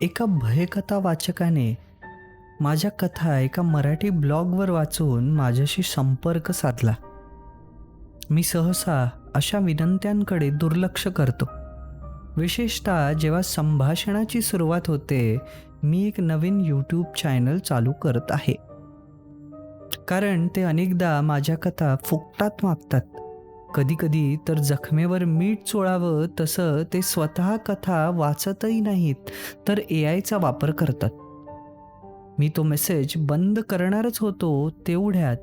एका भयकथा वाचकाने माझ्या कथा एका मराठी ब्लॉगवर वाचून माझ्याशी संपर्क साधला. मी सहसा अशा विनंत्यांकडे दुर्लक्ष करतो. विशेषतः जेव्हा संभाषणाची सुरुवात होते मी एक नवीन यूट्यूब चॅनल चालू करत आहे. कारण ते अनेकदा माझ्या कथा फुकटात मागतात. कधीकधी तर जखमेवर मीठ चोळावं तसं ते स्वतः कथा वाचतही नाहीत तर ए आयचा वापर करतात. मी तो मेसेज बंद करणारच होतो तेवढ्यात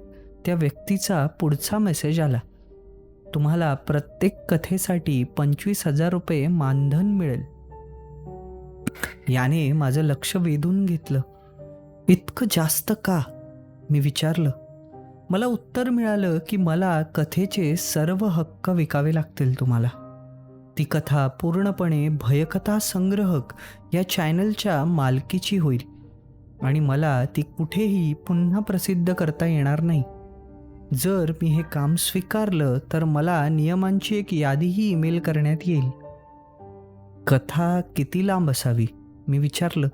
त्या व्यक्तीचा पुढचा मेसेज आला. तुम्हाला प्रत्येक कथेसाठी पंचवीस हजार रुपये मानधन मिळेल. याने माझं लक्ष वेधून घेतलं. इतकं जास्त का? मी विचारलं. मला उत्तर मिळालं की मला कथेचे सर्व हक्क विकावे लागतील तुम्हाला. ती कथा पूर्णपणे भयकथा संग्रहक या चॅनलच्या मालकीची होईल आणि मला ती कुठेही पुन्हा प्रसिद्ध करता येणार नाही. जर मी हे काम स्वीकारलं तर मला नियमांची एक यादीही ईमेल करण्यात येईल. कथा किती लांब असावी? मी विचारलं.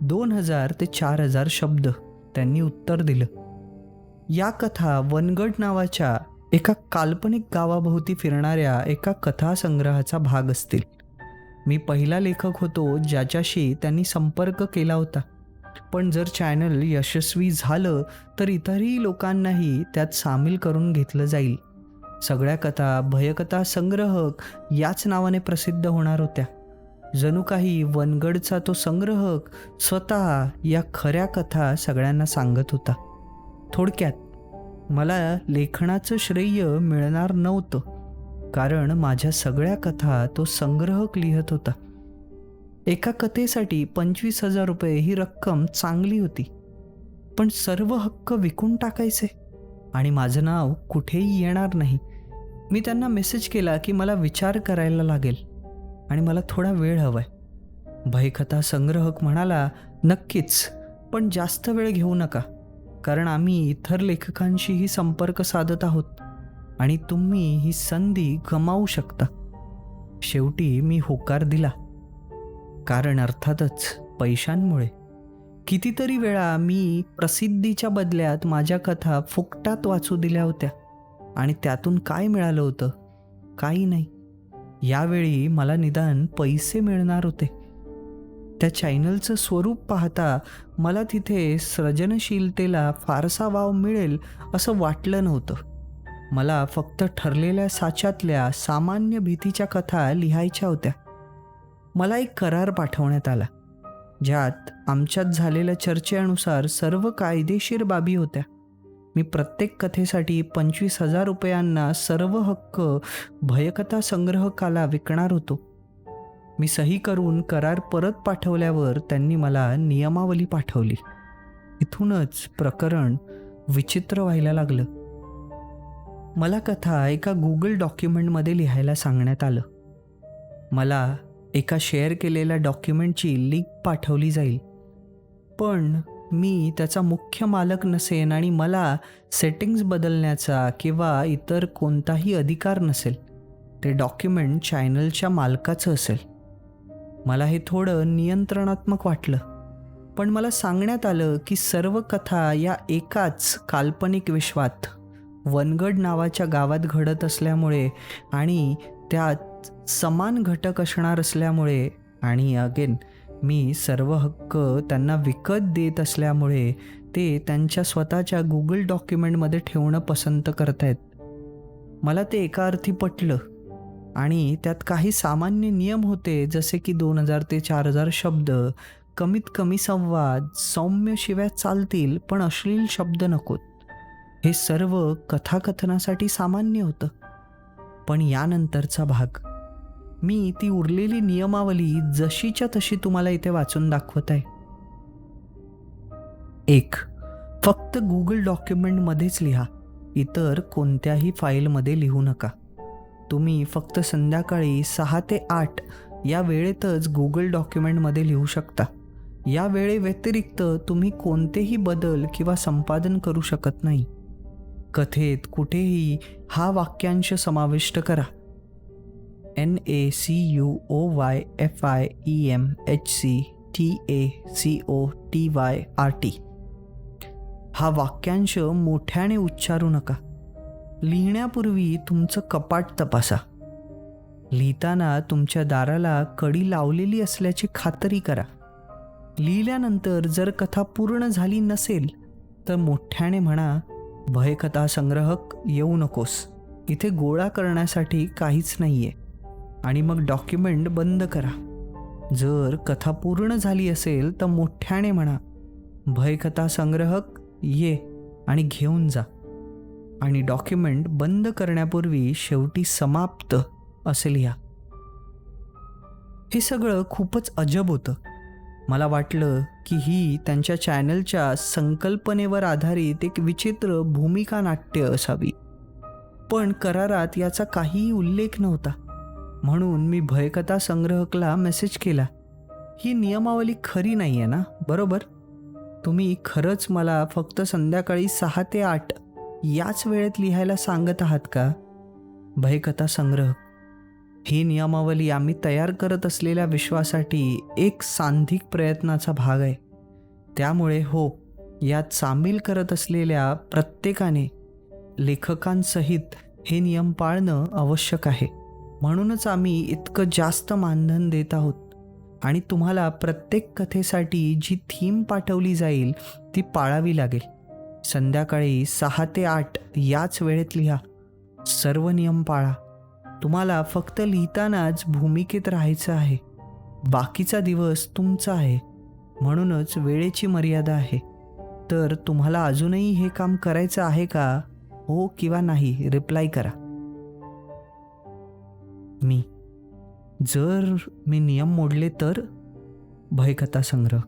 दोन हजार ते चार हजार शब्द त्यांनी उत्तर दिलं. या कथा वनगड नावाच्या एका काल्पनिक गावाभोवती फिरणाऱ्या एका कथासंग्रहाचा भाग असतील. मी पहिला लेखक होतो ज्याच्याशी त्यांनी संपर्क केला होता. पण जर चॅनल यशस्वी झालं तर इतरही लोकांनाही त्यात सामील करून घेतलं जाईल. सगळ्या कथा भयकथा संग्रहक याच नावाने प्रसिद्ध होणार होत्या. जणू काही वनगडचा तो संग्रहक स्वतः या खऱ्या कथा सगळ्यांना सांगत होता. थोडक्यात मला लेखनाचं श्रेय मिळणार नव्हतं कारण माझ्या सगळ्या कथा तो संग्रहक लिहत होता. एका कथेसाठी पंचवीस हजार रुपये ही रक्कम चांगली होती पण सर्व हक्क विकून टाकायचे आणि माझं नाव कुठेही येणार नाही. मी त्यांना मेसेज केला की मला विचार करायला लागेल आणि मला थोडा वेळ हवाय. भयकथा संग्रहक म्हणाला नक्कीच पण जास्त वेळ घेऊ नका. कारण आम्ही इतर लेखकांशीही संपर्क साधत आहोत आणि तुम्ही ही संधी गमावू शकता. शेवटी मी होकार दिला. कारण अर्थातच पैशांमुळे. कितीतरी वेळा मी प्रसिद्धीच्या बदल्यात माझ्या कथा फुकटात वाचू दिल्या होत्या आणि त्यातून काय मिळालं होतं? काही नाही. यावेळी मला निदान पैसे मिळणार होते. त्या चॅनलचं स्वरूप पाहता मला तिथे सृजनशीलतेला फारसा वाव मिळेल असं वाटलं नव्हतं. मला फक्त ठरलेल्या साच्यातल्या सामान्य भीतीच्या कथा लिहायच्या होत्या. मला एक करार पाठवण्यात आला ज्यात आमच्यात झालेल्या चर्चेनुसार सर्व कायदेशीर बाबी होत्या. मी प्रत्येक कथेसाठी पंचवीस हजार रुपयांना सर्व हक्क भयकथा संग्रहकाला विकणार होतो. मी सही करून करार परत पाठवल्यावर त्यांनी मला नियमावली पाठवली. इथूनच प्रकरण विचित्र व्हायला लागलं. मला कथा एका गुगल डॉक्युमेंटमध्ये लिहायला सांगण्यात आलं. मला एका शेअर केलेल्या डॉक्युमेंटची लिंक पाठवली जाईल. पण मी त्याचा मुख्य मालक नसेन आणि मला सेटिंग्ज बदलण्याचा किंवा इतर कोणताही अधिकार नसेल. ते डॉक्युमेंट चॅनलच्या मालकाचं असेल. मला हे थोडं नियंत्रणात्मक वाटलं. पण मला सांगण्यात आलं की सर्व कथा या एकाच काल्पनिक विश्वात वनगड नावाच्या गावात घडत असल्यामुळे आणि त्यात समान घटक असणार असल्यामुळे आणि अगेन मी सर्व हक्क त्यांना विकत देत असल्यामुळे ते त्यांच्या स्वतःच्या गुगल डॉक्युमेंटमध्ये ठेवणं पसंत करतायत. मला ते एका अर्थी पटलं. आणि त्यात काही सामान्य नियम होते जसे की दोन हजार ते चार हजार शब्द. कमीत कमी संवाद सौम्य शिवाय चालतील पण अश्लील शब्द नकोत. हे सर्व कथाकथनासाठी सामान्य होतं. पण यानंतरचा भाग. मी ती उरलेली नियमावली जशीच्या तशी तुम्हाला इथे वाचून दाखवत आहे एक. फक्त गुगल डॉक्युमेंटमध्येच लिहा. इतर कोणत्याही फाईलमध्ये लिहू नका. तुम्ही फक्त संध्याकाळी सहा ते आठ या वेळेतच गुगल डॉक्युमेंटमध्ये लिहू शकता. या वेळेव्यतिरिक्त तुम्ही कोणतेही बदल किंवा संपादन करू शकत नाही. कथेत कुठेही हा वाक्यांश समाविष्ट करा. N A C U O Y F I E M H C T A C O T Y R T हा वाक्यांश मोठ्याने उच्चारू नका. लिहिण्यापूर्वी तुमचं कपाट तपासा. लिहिताना तुमच्या दाराला कडी लावलेली असल्याची खात्री करा. लिहिल्यानंतर जर कथा पूर्ण झाली नसेल तर मोठ्याने म्हणा भयकथा संग्रहक येऊ नकोस. इथे गोळा करण्यासाठी काहीच नाही आहे आणि मग डॉक्युमेंट बंद करा. जर कथा पूर्ण झाली असेल तर मोठ्याने म्हणा भयकथा संग्रहक ये आणि घेऊन जा. आणि डॉक्युमेंट बंद करण्यापूर्वी शेवटी समाप्त असे लिहा. हे सगळं खूपच अजब होतं. मला वाटलं की ही त्यांच्या चॅनलच्या संकल्पनेवर आधारित एक विचित्र भूमिका नाट्य असावी. पण करारात याचा काहीही उल्लेख नव्हता. म्हणून मी भयकथा संग्रहकला मेसेज केला. ही नियमावली खरी नाही आहे ना बरोबर? तुम्ही खरंच मला फक्त संध्याकाळी सहा ते आठ याच वेळेत लिहायला सांगत आहात का? भयकथा संग्रह. ही नियमावली आम्ही तयार करत असलेल्या विश्वासाठी एक सांधिक प्रयत्नाचा भाग आहे. त्यामुळे हो यात सामील करत असलेल्या प्रत्येकाने लेखकांसहित हे नियम पाळणं आवश्यक आहे. म्हणूनच आम्ही इतकं जास्त मानधन देत आहोत. आणि तुम्हाला प्रत्येक कथेसाठी जी थीम पाठवली जाईल ती पाळावी लागेल. संध्याकाळी सहा ते आठ याच वेळेत लिहा. सर्व नियम पाळा. तुम्हाला फक्त लिहितानाच भूमिकेत राहायचं आहे. बाकीचा दिवस तुमचा आहे. म्हणूनच वेळेची मर्यादा आहे. तर तुम्हाला अजूनही हे काम करायचं आहे का? हो किंवा नाही रिप्लाय करा. मी. जर मी नियम मोडले तर? भयकथा संग्रह.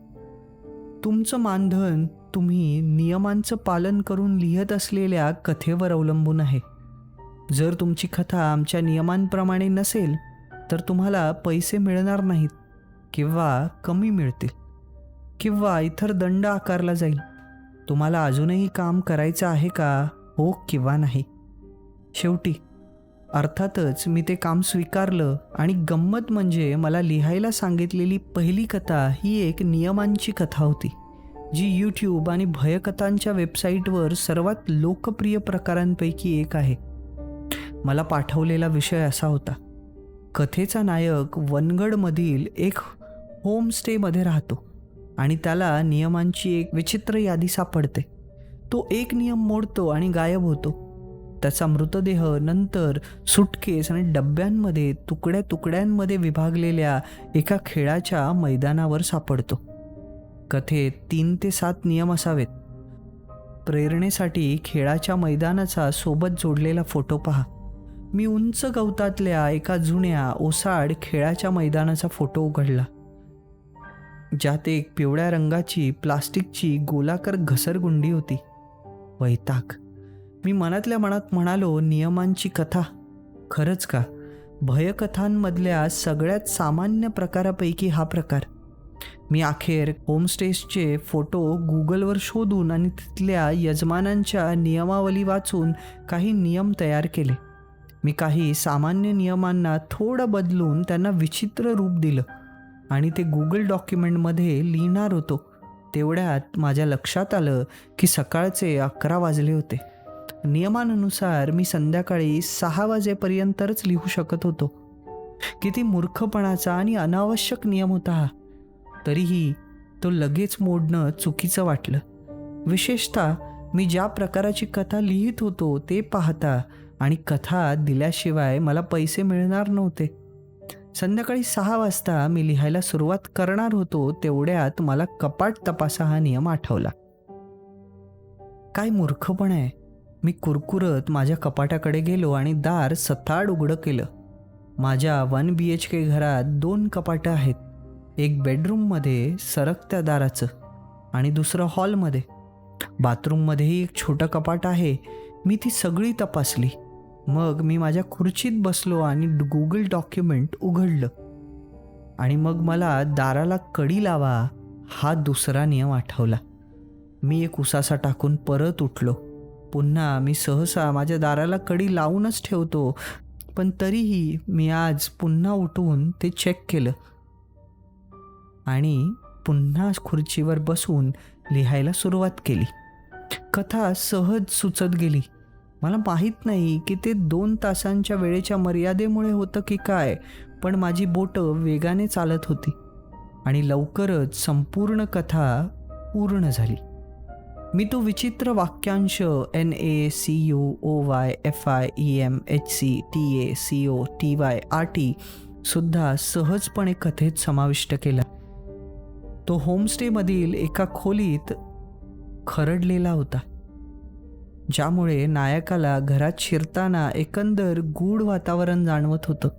तुमचं मानधन तुम्ही नियमांचं पालन करून लिहत असलेल्या कथेवर अवलंबून आहे. जर तुमची कथा आमच्या नियमांप्रमाणे नसेल तर तुम्हाला पैसे मिळणार नाहीत किंवा कमी मिळतील किंवा इतर दंड आकारला जाईल. तुम्हाला अजूनही काम करायचं आहे का हो किंवा नाही? शेवटी अर्थातच मी ते काम स्वीकारलं आणि गंमत म्हणजे मला लिहायला सांगितलेली पहिली कथा ही एक नियमांची कथा होती. जी यूट्यूब आणि भयकथांच्या वेबसाईटवर सर्वात लोकप्रिय प्रकारांपैकी एक आहे. मला पाठवलेला विषय असा होता. कथेचा नायक वनगडमधील एक होमस्टेमध्ये राहतो आणि त्याला नियमांची एक विचित्र यादी सापडते. तो एक नियम मोडतो आणि गायब होतो. त्याचा मृतदेह नंतर सुटकेस आणि डब्यांमध्ये तुकड्या तुकड्यांमध्ये विभागलेल्या एका खेळाच्या मैदानावर सापडतो. कथेत तीन ते सात नियम असावेत. प्रेरणेसाठी खेळाच्या मैदानाचा सोबत जोडलेला फोटो पहा. मी उंच गवतातल्या एका जुन्या ओसाड खेळाच्या मैदानाचा फोटो उघडला. ज्यात एक पिवळ्या रंगाची प्लास्टिकची गोलाकार घसरगुंडी होती. वैताक मी मनातल्या मनात म्हणालो नियमांची कथा. खरंच का? भयकथांमधल्या सगळ्यात सामान्य प्रकारापैकी हा प्रकार. मी अखेर होमस्टेजचे फोटो गुगलवर शोधून आणि तिथल्या यजमानांच्या नियमावली वाचून काही नियम तयार केले. मी काही सामान्य नियमांना थोडं बदलून त्यांना विचित्र रूप दिलं आणि ते गुगल डॉक्युमेंटमध्ये लिहिणार होतो. तेवढ्यात माझ्या लक्षात आलं की सकाळचे अकरा वाजले होते. नियमानुसार मी संध्याकाळी सहा वाजेपर्यंतच लिहू शकत होतो. किती मूर्खपणाचा आणि अनावश्यक नियम होता हा. तरीही तो लगेच मोडणं चुकीचं वाटलं. विशेषतः मी ज्या प्रकाराची कथा लिहित होतो ते पाहता आणि कथा दिल्याशिवाय मला पैसे मिळणार नव्हते. संध्याकाळी सहा वाजता मी लिहायला सुरुवात करणार होतो तेवढ्यात मला कपाट तपासा हा नियम आठवला. काय मूर्खपण आहे. मी कुरकुरत माझ्या कपाटाकडे गेलो आणि दार सताड उघडं केलं. माझ्या वन बी एच के घरात दोन कपाटं आहेत. एक बेडरूममध्ये सरकत्या दाराचं आणि दुसरं हॉलमध्ये. बाथरूममध्येही एक छोटं कपाट आहे. मी ती सगळी तपासली. मग मी माझ्या खुर्चीत बसलो आणि गुगल डॉक्युमेंट उघडलं. आणि मग मला दाराला कडी लावा हा दुसरा नियम आठवला. मी एक उसासा टाकून परत उठलो. पुन्हा मी सहसा माझ्या दाराला कडी लावूनच ठेवतो. पण तरीही मी आज पुन्हा उठवून ते चेक केलं. आणि पुन्हा खुर्चीवर बसून लिहायला सुरुवात केली. कथा सहज सुचत गेली. मला माहीत नाही की ते दोन तासांच्या वेळेच्या मर्यादेमुळे होतं की काय पण माझी बोटं वेगाने चालत होती आणि लवकरच संपूर्ण कथा पूर्ण झाली. मी तो विचित्र वाक्यांश N A C U O Y F I E M H C T A C O T Y R T सुद्धा सहजपणे कथेत समाविष्ट केला. तो होमस्टेमधील एका खोलीत खरडलेला होता ज्यामुळे नायकाला घरात शिरताना एकंदर गूढ वातावरण जाणवत होतं.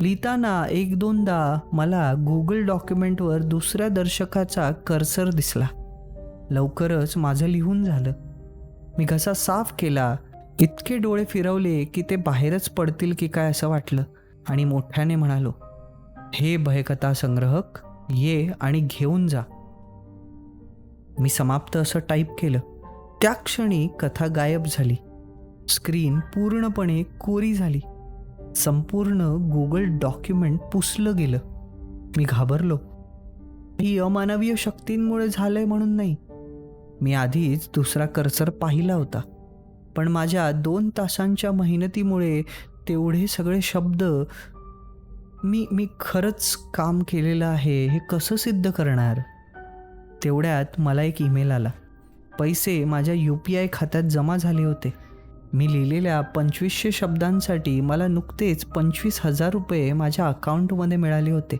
लिहिताना एक दोनदा मला गुगल डॉक्युमेंटवर दुसऱ्या दर्शकाचा कर्सर दिसला. लवकरच माझं लिहून झालं. मी घसा साफ केला इतके डोळे फिरवले की ते बाहेरच पडतील की काय असं वाटलं. आणि मोठ्याने म्हणालो हे भयकथा संग्रहक ये आणि घेऊन जा. मी समाप्त असं टाईप केलं. त्या क्षणी कथा गायब झाली. स्क्रीन पूर्णपणे कोरी झाली. संपूर्ण गुगल डॉक्युमेंट पुसलं गेलं. मी घाबरलो. ही अमानवीय शक्तींमुळे झालंय म्हणून नाही. मी आधीच दुसरा कर्सर पाहिला होता. पण माझ्या दोन तासांच्या मेहनतीमुळे तेवढे सगळे शब्द मी मी खरंच काम केलेलं आहे हे कसं सिद्ध करणार? तेवढ्यात मला एक ईमेल आला. पैसे माझ्या यू पी आय खात्यात जमा झाले होते. मी लिहिलेल्या पंचवीसशे शब्दांसाठी मला नुकतेच पंचवीस हजार रुपये माझ्या अकाउंटमध्ये मिळाले होते.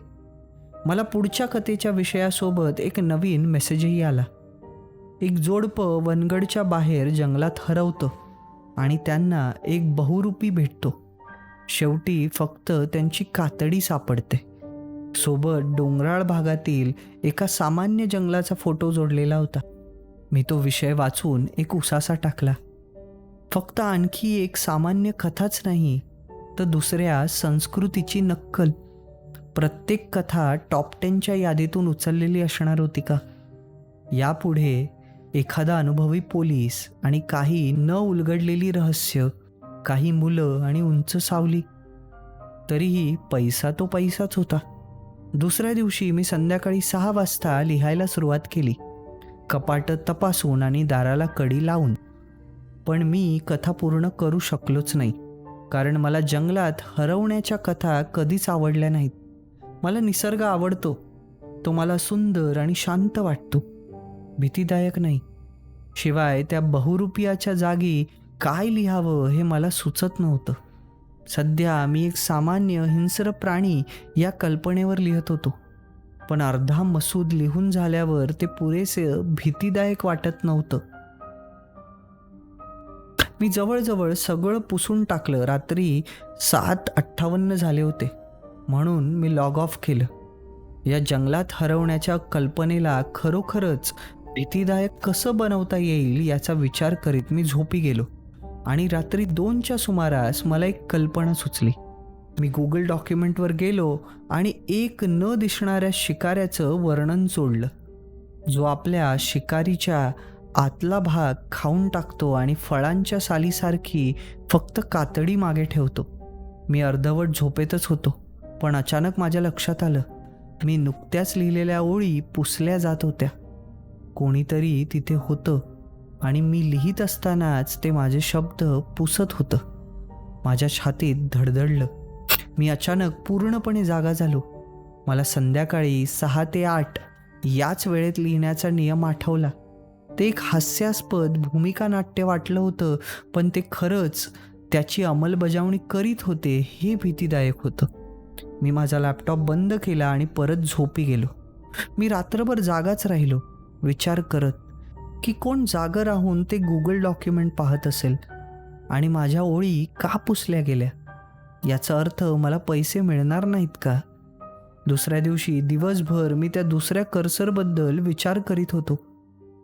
मला पुढच्या कथेच्या विषयासोबत एक नवीन मेसेजही आला. एक जोडपं वनगडच्या बाहेर जंगलात हरवतं आणि त्यांना एक बहुरूपी भेटतो. शेवटी फक्त त्यांची कातडी सापडते. सोबत डोंगराळ भागातील एका सामान्य जंगलाचा फोटो जोडलेला होता. मी तो विषय वाचून एक उसासा टाकला. फक्त आणखी एक सामान्य कथाच नाही तर दुसऱ्या संस्कृतीची नक्कल. प्रत्येक कथा टॉप टेनच्या यादीतून उचललेली असणार होती का? यापुढे एखादा अनुभवी पोलीस आणि काही न उलगडलेली रहस्य काही मुलं आणि उंच सावली. तरीही पैसा तो पैसाच होता. दुसऱ्या दिवशी मी संध्याकाळी सहा वाजता लिहायला सुरुवात केली. कपाट तपासून आणि दाराला कडी लावून. पण मी कथा पूर्ण करू शकलोच नाही. कारण मला जंगलात हरवण्याच्या कथा कधीच आवडल्या नाहीत. मला निसर्ग आवडतो. तो मला सुंदर आणि शांत वाटतो. भीतीदायक नाही. शिवाय त्या बहुरूपियाच्या जागी काय लिहावं हे मला सुचत नव्हतं. सध्या मी एक सामान्य हिंस्र प्राणी या कल्पनेवर लिहित होतो. पण अर्धा मसूद लिहून झाल्यावर ते पुरेसे भीतीदायक वाटत नव्हतं. मी जवळजवळ सगळं पुसून टाकलं. रात्री सात अठ्ठावन्न झाले होते. म्हणून मी लॉग ऑफ केलं. या जंगलात हरवण्याच्या कल्पनेला खरोखरच भीतीदायक कसं बनवता येईल याचा विचार करीत मी झोपी गेलो. आणि रात्री दोनच्या सुमारास मला एक कल्पना सुचली. मी गुगल डॉक्युमेंटवर गेलो आणि एक न दिसणाऱ्या शिकाऱ्याचं वर्णन सोडलं. जो आपल्या शिकारीच्या आतला भाग खाऊन टाकतो आणि फळांच्या सालीसारखी फक्त कातडी मागे ठेवतो. मी अर्धवट झोपेतच होतो पण अचानक माझ्या लक्षात आलं. मी नुकत्याच लिहिलेल्या ओळी पुसल्या जात होत्या. कोणीतरी तिथे होतं. आणि मी लिहित असतानाच ते माझे शब्द पुसत होतं. माझ्या छातीत धडधडलं. मी अचानक पूर्णपणे जागा झालो. मला संध्याकाळी सहा ते आठ याच वेळेत लिहिण्याचा नियम आठवला. ते एक हास्यास्पद भूमिका नाट्य वाटलं होतं पण ते खरंच त्याची अंमलबजावणी करीत होते हे भीतीदायक होतं. मी माझा लॅपटॉप बंद केला आणि परत झोपी गेलो. मी रात्रभर जागाच राहिलो. विचार करत की कोण जागं राहून ते गुगल डॉक्युमेंट पाहत असेल आणि माझ्या ओळी का पुसल्या गेल्या? याचा अर्थ मला पैसे मिळणार नाहीत का? दुसऱ्या दिवशी दिवसभर मी त्या दुसऱ्या कर्सरबद्दल विचार करीत होतो.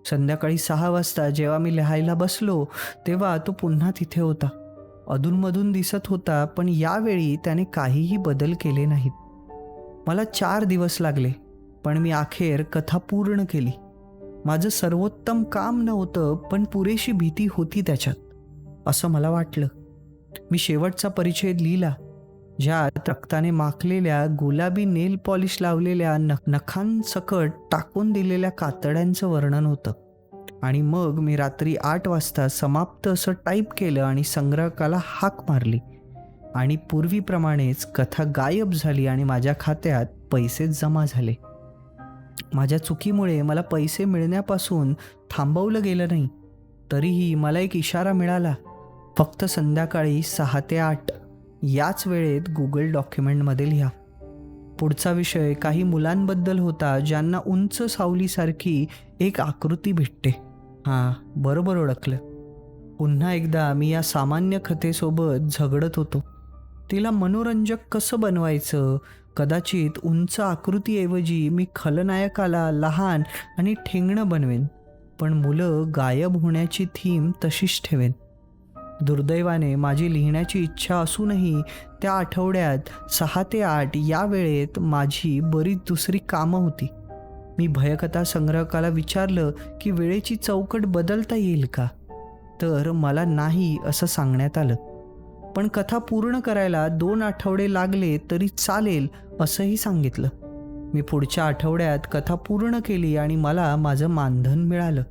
संध्याकाळी सहा वाजता जेव्हा मी लिहायला बसलो तेव्हा तो पुन्हा तिथे होता. अधूनमधून दिसत होता पण यावेळी त्याने काहीही बदल केले नाहीत. मला चार दिवस लागले पण मी अखेर कथा पूर्ण केली. माझं सर्वोत्तम काम नव्हतं पण पुरेशी भीती होती त्याच्यात. असं मला वाटलं. मी शेवटचा परिचय लिहिला ज्यात रक्ताने माखलेल्या गुलाबी नेल पॉलिश लावलेल्या नख नखांसकट टाकून दिलेल्या कातड्यांचं वर्णन होतं. आणि मग मी रात्री आठ वाजता समाप्त असं टाईप केलं आणि संग्राहकाला हाक मारली. आणि पूर्वीप्रमाणेच कथा गायब झाली आणि माझ्या खात्यात पैसे जमा झाले. माझ्या चुकीमुळे मला पैसे मिळण्यापासून थांबवलं गेलं नाही. तरीही मला एक इशारा मिळाला. फक्त संध्याकाळी सहा ते आठ याच वेळेत गुगल डॉक्युमेंटमध्ये लिहा पुढचा विषय काही मुलांबद्दल होता ज्यांना उंच सावलीसारखी एक आकृती भेटते. हां बरोबर ओळखलं. पुन्हा एकदा मी या सामान्य खतेसोबत झगडत होतो. तिला मनोरंजक कसं बनवायचं कदाचित उंच आकृतीऐवजी मी खलनायकाला लहान आणि ठेंगणं बनवेन पण मुलं गायब होण्याची थीम तशीच ठेवेन. दुर्दैवाने माझी लिहिण्याची इच्छा असूनही त्या आठवड्यात सहा ते आठ या वेळेत माझी बरीच दुसरी कामं होती. मी भयकथा संग्राहकाला विचारलं की वेळेची चौकट बदलता येईल का? तर मला नाही असं सांगण्यात आलं. पण कथा पूर्ण करायला दोन आठवडे लागले तरी चालेल असंही सांगितलं. मी पुढच्या आठवड्यात कथा पूर्ण केली आणि मला माझं मानधन मिळालं.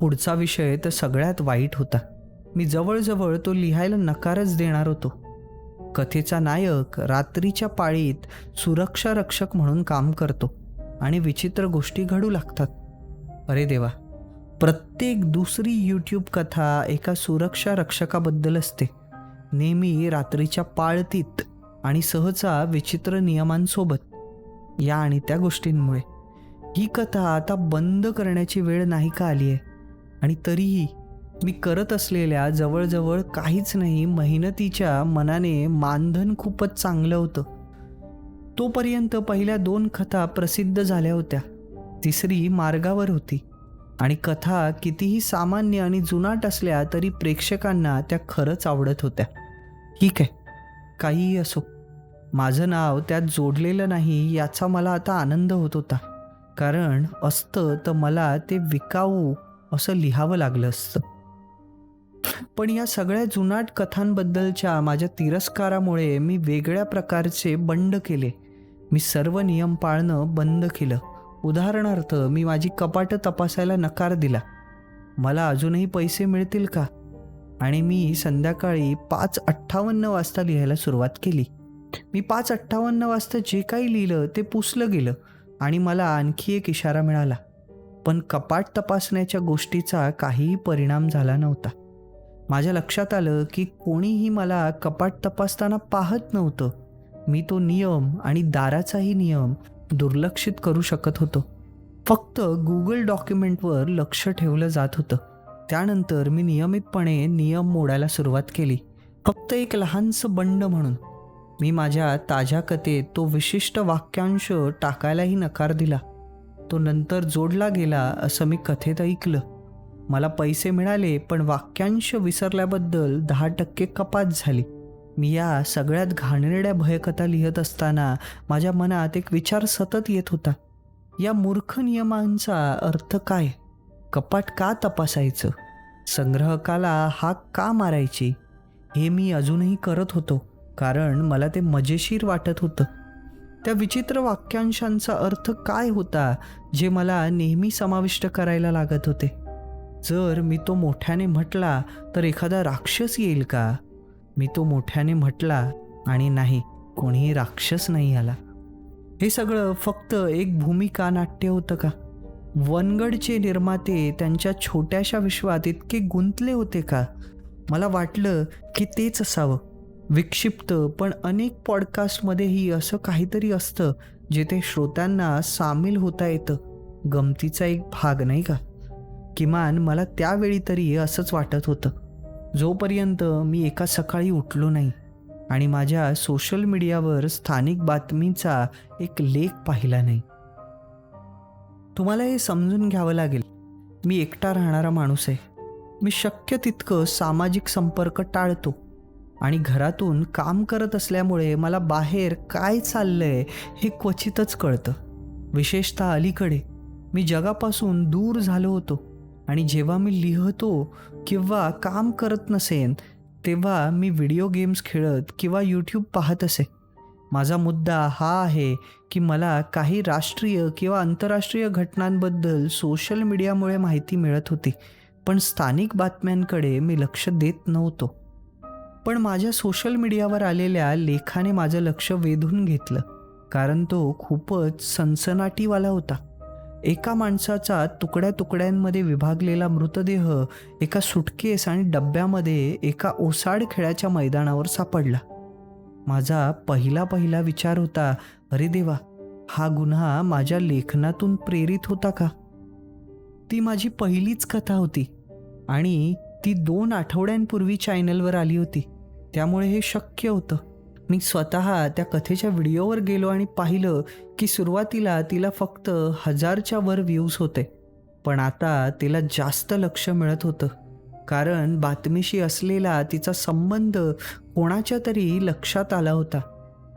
पुढचा विषय तर सगळ्यात वाईट होता. मी जवळजवळ तो लिहायला नकारच देणार होतो. कथेचा नायक रात्रीच्या पाळीत सुरक्षा रक्षक म्हणून काम करतो आणि विचित्र गोष्टी घडू लागतात. अरे देवा प्रत्येक दुसरी यूट्यूब कथा एका सुरक्षा रक्षकाबद्दल असते. नेहमी रात्रीच्या पाळतीत आणि सहसा विचित्र नियमांसोबत. या आणि त्या गोष्टींमुळे. ही कथा आता बंद करण्याची वेळ नाही का आली आहे? आणि तरीही मी करत असलेल्या जवळजवळ काहीच नाही मेहनतीच्या मनाने मानधन खूपच चांगलं होतं. तोपर्यंत पहिल्या दोन कथा प्रसिद्ध झाल्या होत्या. तिसरी मार्गावर होती. आणि कथा कितीही सामान्य आणि जुनाट असल्या तरी प्रेक्षकांना त्या खरंच आवडत होत्या. ठीक आहे. काहीही असो. माझं नाव त्यात जोडलेलं नाही याचा मला आता आनंद होत होता. कारण असतं तर मला ते विकाऊ असं लिहावं लागलं असतं. पण या सगळ्या जुनाट कथांबद्दलच्या माझ्या तिरस्कारामुळे मी वेगळ्या प्रकारचे बंड केले. मी सर्व नियम पाळणं बंद केलं. उदाहरणार्थ मी माझी कपाटं तपासायला नकार दिला. मला अजूनही पैसे मिळतील का? आणि मी संध्याकाळी पाच अठ्ठावन्न वाजता लिहायला सुरुवात केली. मी पाच अठ्ठावन्न वाजता जे काही लिहिलं ते पुसलं गेलं आणि मला आणखी एक इशारा मिळाला. पण कपाट तपासण्याच्या गोष्टीचा काहीही परिणाम झाला नव्हता. माझ्या लक्षात आलं की कोणीही मला कपाट तपासताना पाहत नव्हतं. मी तो नियम आणि दाराचाही नियम दुर्लक्षित करू शकत होतो. फक्त गुगल डॉक्युमेंटवर लक्ष ठेवलं जात होतं. त्यानंतर मी नियमितपणे नियम मोडायला सुरुवात केली. फक्त एक लहानसं बंड म्हणून. मी माझ्या ताज्या कथेत तो विशिष्ट वाक्यांश टाकायलाही नकार दिला. तो नंतर जोडला गेला असं मी कथेत ऐकलं. मला पैसे मिळाले पण वाक्यांश विसरल्याबद्दल दहा टक्के कपात झाली. मी या सगळ्यात घाणेरड्या भयकथा लिहित असताना माझ्या मनात एक विचार सतत येत होता. या मूर्ख नियमांचा अर्थ काय? कपाट का तपासायचं? संग्रहकाला हाक का मारायची? हे मी अजूनही करत होतो कारण मला ते मजेशीर वाटत होतं. त्या विचित्र वाक्यांशांचा अर्थ काय होता जे मला नेहमी समाविष्ट करायला लागत होते? जर मी तो मोठ्याने म्हटला तर एखादा राक्षस येईल का? मी तो मोठ्याने म्हटला आणि नाही कोणीही राक्षस नाही आला. हे सगळं फक्त एक भूमिका नाट्य होतं का? वनगडचे निर्माते त्यांच्या छोट्याशा विश्वात इतके गुंतले होते का? मला वाटलं की तेच असावं. विक्षिप्त पण अनेक पॉडकास्टमध्येही असं काहीतरी असतं जेथे श्रोत्यांना सामील होता येतं. गमतीचा एक भाग नाही का? किमान मला त्यावेळी तरी असंच वाटत होतं. जोपर्यंत मी एका सकाळी उठलो नाही आणि माझ्या सोशल मीडियावर स्थानिक बातमीचा एक लेख पाहिला नाही. तुम्हाला हे समजून घ्यावं लागेल. मी एकटा राहणारा माणूस आहे. मी शक्य तितकं सामाजिक संपर्क टाळतो. आणि घरातून काम करत असल्यामुळे मला बाहेर काय चाललं आहे हे क्वचितच कळतं. विशेषतः अलीकडे. मी जगापासून दूर झालो होतो. आणि जेव्हा मी लिहतो किंवा काम करत नसेन तेव्हा मी व्हिडिओ गेम्स खेळत किंवा यूट्यूब पाहत असे. माझा मुद्दा हा आहे की मला काही राष्ट्रीय किंवा आंतरराष्ट्रीय घटनांबद्दल सोशल मीडियामुळे माहिती मिळत होती पण स्थानिक बातम्यांकडे मी लक्ष देत नव्हतो. पण माझ्या सोशल मीडियावर आलेल्या लेखाने माझं लक्ष वेधून घेतलं कारण तो खूपच सनसनाटीवाला होता. एका माणसाचा तुकड्या तुकड्यांमध्ये विभागलेला मृतदेह एका सुटकेस आणि डब्यामध्ये एका ओसाड खेळाच्या मैदानावर सापडला. माझा पहिला पहिला विचार होता अरे देवा हा गुन्हा माझ्या लेखनातून प्रेरित होता का? ती माझी पहिलीच कथा होती आणि ती दोन आठवड्यांपूर्वी चॅनलवर आली होती. त्यामुळे हे शक्य होतं. मी स्वतः त्या कथेच्या व्हिडिओवर गेलो आणि पाहिलं की सुरुवातीला तिला फक्त हजारच्या वर व्ह्यूज होते पण आता तिला जास्त लक्ष मिळत होतं. कारण बातमीशी असलेला तिचा संबंध कोणाच्या तरी लक्षात आला होता.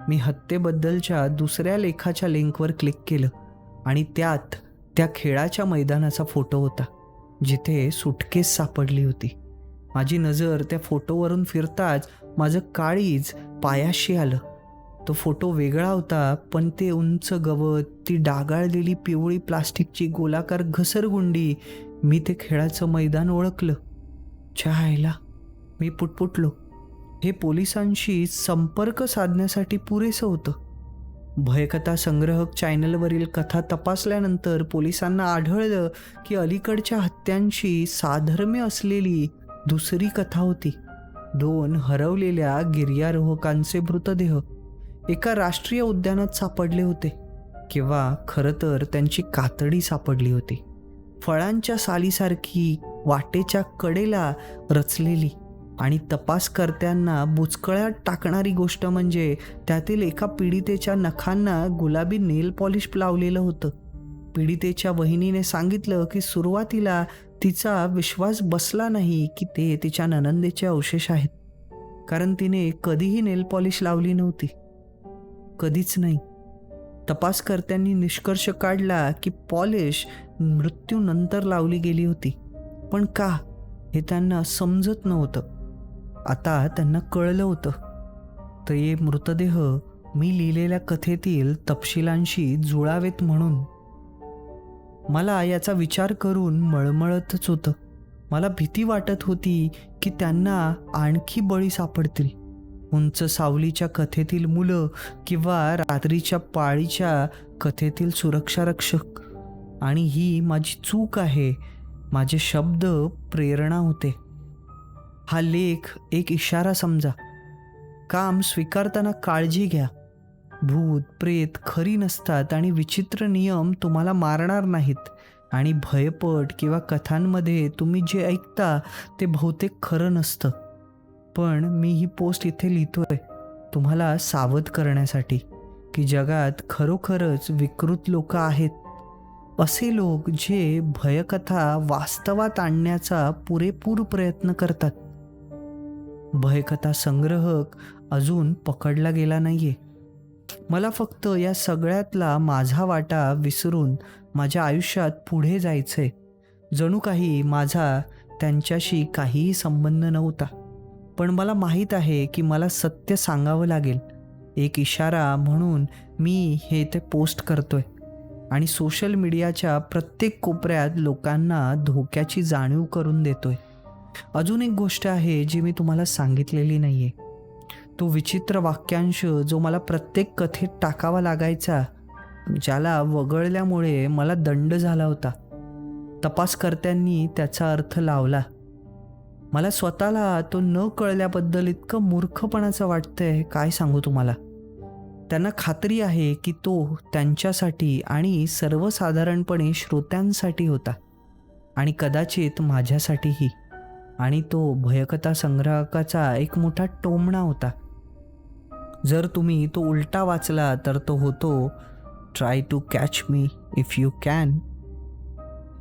मी हत्येबद्दलच्या दुसऱ्या लेखाच्या लिंकवर क्लिक केलं आणि त्यात त्या खेळाच्या मैदानाचा फोटो होता जिथे सुटकेस सापडली होती. माझी नजर त्या फोटोवरून फिरताच माझं काळीज पायाशी आलं. तो फोटो वेगळा होता पण ते उंच गवत ती डागाळलेली पिवळी प्लास्टिकची गोलाकार घसरगुंडी मी ते खेळाचं मैदान ओळखलं. चहायला मी पुटपुटलो. हे पोलिसांशी संपर्क साधण्यासाठी पुरेसं होतं. भयकथा संग्रहक चॅनलवरील कथा तपासल्यानंतर पोलिसांना आढळलं की अलीकडच्या हत्यांशी साधर्म्य असलेली दुसरी कथा होती. दोन हरवलेल्या गिर्यारोहकांचे मृतदेह एका राष्ट्रीय उद्यानात सापडले होते किंवा खरं तर त्यांची कातडी सापडली होती. फळांच्या सालीसारखी वाटेच्या कडेला रचलेली आणि तपासकर्त्यांना बुचकळ्यात टाकणारी गोष्ट म्हणजे त्यातील एका पीडितेच्या नखांना गुलाबी नेल पॉलिश लावलेलं होतं. पीडितेच्या वहिनीने सांगितलं की सुरुवातीला तिचा विश्वास बसला नाही की ते तिच्या ननंदेचे अवशेष आहेत. कारण तिने कधीही नेल पॉलिश लावली नव्हती. कधीच नाही. तपासकर्त्यांनी निष्कर्ष काढला की पॉलिश मृत्यूनंतर लावली गेली होती. पण का? हे त्यांना समजत नव्हतं. आता त्यांना कळलं होतं. तर हे मृतदेह मी लिहिलेल्या कथेतील तपशिलांशी जुळावेत म्हणून. मला याचा विचार करून मळमळतच होतं. मला भीती वाटत होती की त्यांना आणखी बळी सापडतील. उंच सावलीच्या कथेतील मुलं किंवा रात्रीच्या पाळीच्या कथेतील सुरक्षारक्षक. आणि ही माझी चूक आहे. माझे शब्द प्रेरणा होते. हा लेख एक इशारा समजा. काम स्वीकारताना काळजी घ्या. भूत प्रेत खरी नसतात आणि विचित्र नियम तुम्हाला मारणार नाहीत. आणि भयपट किंवा कथांमध्ये तुम्ही जे ऐकता ते बहुतेक खरं नसतं. पण मी ही पोस्ट इथे लिहितोय तुम्हाला सावध करण्यासाठी की जगात खरोखरच विकृत लोक आहेत. असे लोक जे भयकथा वास्तवात आणण्याचा पुरेपूर प्रयत्न करतात. भयकथा संग्रहक अजून पकडला गेला नाहीये. मला फक्त या सगळ्यातला माझा वाटा विसरून माझ्या आयुष्यात पुढे जायचंय. जणू काही माझा त्यांच्याशी काहीही संबंध नव्हता. पण मला माहीत आहे की मला सत्य सांगावं लागेल. एक इशारा म्हणून मी हे ते पोस्ट करतोय. आणि सोशल मीडियाच्या प्रत्येक कोपऱ्यात लोकांना धोक्याची जाणीव करून देतोय. अजून एक गोष्ट आहे जी मी तुम्हाला सांगितलेली नाही आहे तो विचित्र वाक्यांश जो मला प्रत्येक कथेत टाकावा लागायचा ज्याला वगळल्यामुळे मला दंड झाला होता. तपासकर्त्यांनी त्याचा अर्थ लावला. मला स्वतःला तो न कळल्याबद्दल इतकं मूर्खपणाचं वाटतंय काय सांगू तुम्हाला? त्यांना खात्री आहे की तो त्यांच्यासाठी आणि सर्वसाधारणपणे श्रोत्यांसाठी होता आणि कदाचित माझ्यासाठीही. आणि तो भयकथा संग्राहकाचा एक मोठा टोमणा होता. जर तुम्ही तो उलटा वाचला तर तो होतो try to catch me if you can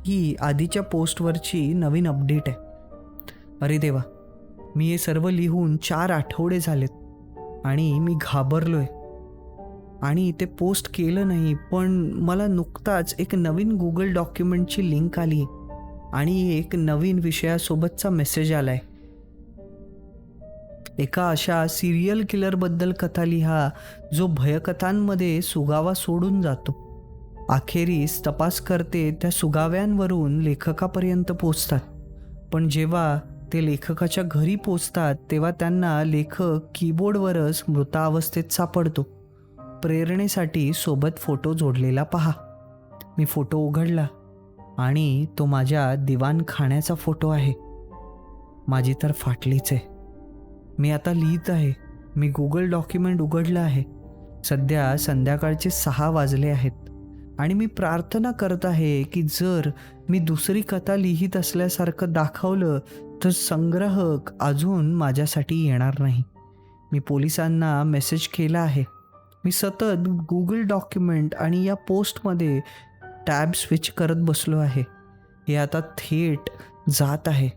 ही आधीच्या पोस्टवरची नवीन अपडेट आहे. अरे देवा मी हे सर्व लिहून चार आठवडे झालेत आणि मी घाबरलो आहे आणि ते पोस्ट केलं नाही पण मला नुकताच एक नवीन गुगल डॉक्युमेंटची लिंक आली आणि एक नवीन विषयासोबतचा मेसेज आलाय. एका अशा सिरियल किलरबद्दल कथा लिहा जो भयकथांमध्ये सुगावा सोडून जातो. अखेरीस तपास करते त्या सुगाव्यांवरून लेखकापर्यंत पोचतात. पण जेव्हा ते लेखकाच्या घरी पोचतात तेव्हा त्यांना लेखक कीबोर्डवरच मृतावस्थेत सापडतो. प्रेरणेसाठी सोबत फोटो जोडलेला पहा. मी फोटो उघडला आणि तो माझ्या दिवाणखाण्याचा फोटो आहे. माझी तर फाटलीच आहे. मी आता लिहित आहे. मी गुगल डॉक्युमेंट उघडलं आहे. सध्या संध्याकाळचे सहा वाजले आहेत आणि मी प्रार्थना करत आहे की जर मी दुसरी कथा लिहित असल्यासारखं दाखवलं तर संग्राहक अजून माझ्यासाठी येणार नाही. मी पोलिसांना मेसेज केला आहे. मी सतत गुगल डॉक्युमेंट आणि या पोस्टमध्ये टॅब स्विच करत बसलो आहे. हे आता थेट जात आहे.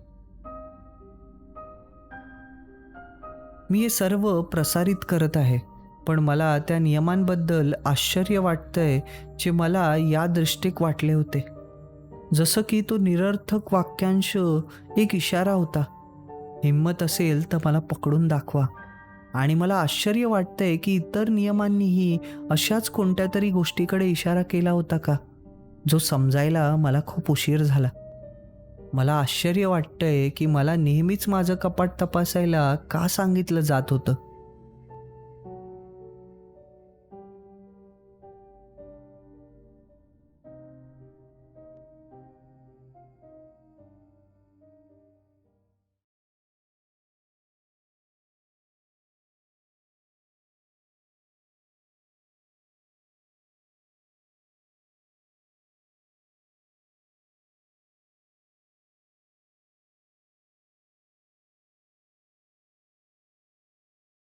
मी हे सर्व प्रसारित करत आहे पण मला त्या नियमांबद्दल आश्चर्य वाटतंय जे मला या दृष्टीक वाटले होते. जसं की तो निरर्थक वाक्यांश एक इशारा होता. हिंमत असेल तर मला पकडून दाखवा. आणि मला आश्चर्य वाटतंय की इतर नियमांनीही अशाच कोणत्या तरी गोष्टीकडे इशारा केला होता का? जो समजायला मला खूप उशीर झाला. मला आश्चर्य वाटतंय की मला नेहमीच माझं कपाट तपासायला का सांगितलं जात होतं?